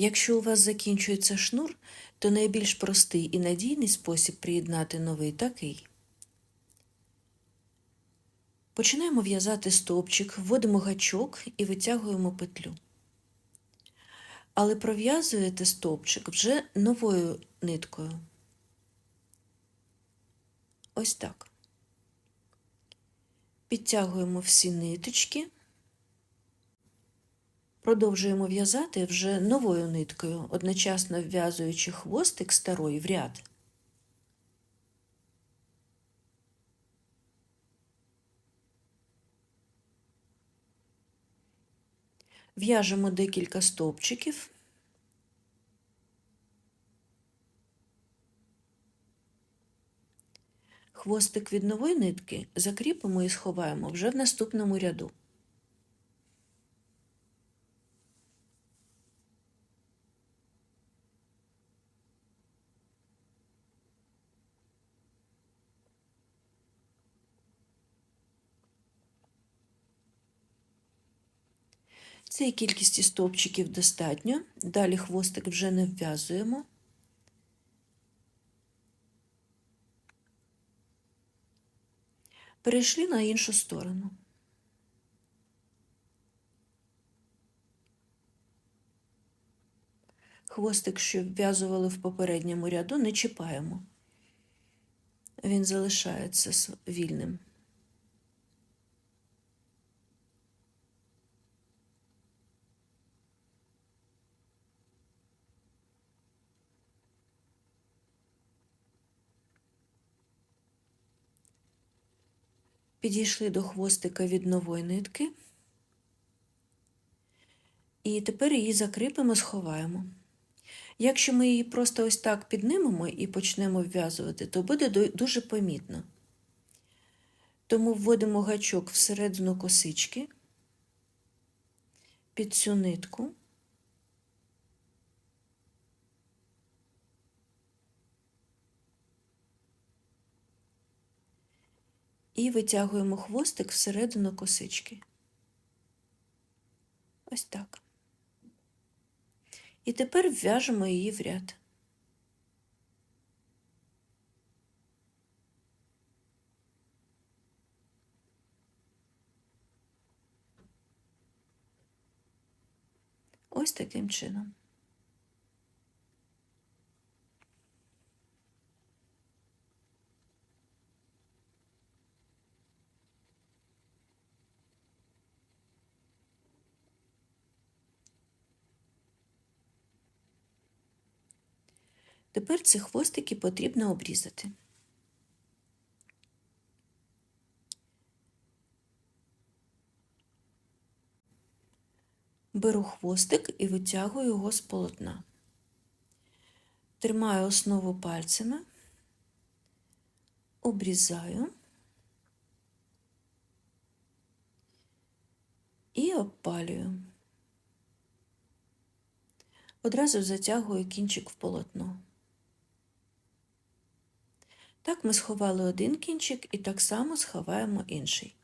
Якщо у вас закінчується шнур, то найбільш простий і надійний спосіб приєднати новий такий. Починаємо в'язати стовпчик, вводимо гачок і витягуємо петлю. Але пров'язуєте стовпчик вже новою ниткою. Ось так. Підтягуємо всі ниточки. Продовжуємо в'язати вже новою ниткою, одночасно вв'язуючи хвостик старої в ряд. В'яжемо декілька стовпчиків. Хвостик від нової нитки закріпимо і сховаємо вже в наступному ряду. Цієї кількості стовпчиків достатньо. Далі хвостик вже не вв'язуємо. Перейшли на іншу сторону. Хвостик, що вв'язували в попередньому ряду, не чіпаємо. Він залишається вільним. Підійшли до хвостика від нової нитки. І тепер її закріпимо, сховаємо. Якщо ми її просто ось так піднимемо і почнемо вв'язувати, то буде дуже помітно. Тому вводимо гачок всередину косички під цю нитку. І витягуємо хвостик всередину косички. Ось так. І тепер вв'яжемо її в ряд. Ось таким чином. Тепер ці хвостики потрібно обрізати. Беру хвостик і витягую його з полотна. Тримаю основу пальцями, обрізаю і обпалюю. Одразу затягую кінчик в полотно. Так ми сховали один кінчик і так само сховаємо інший.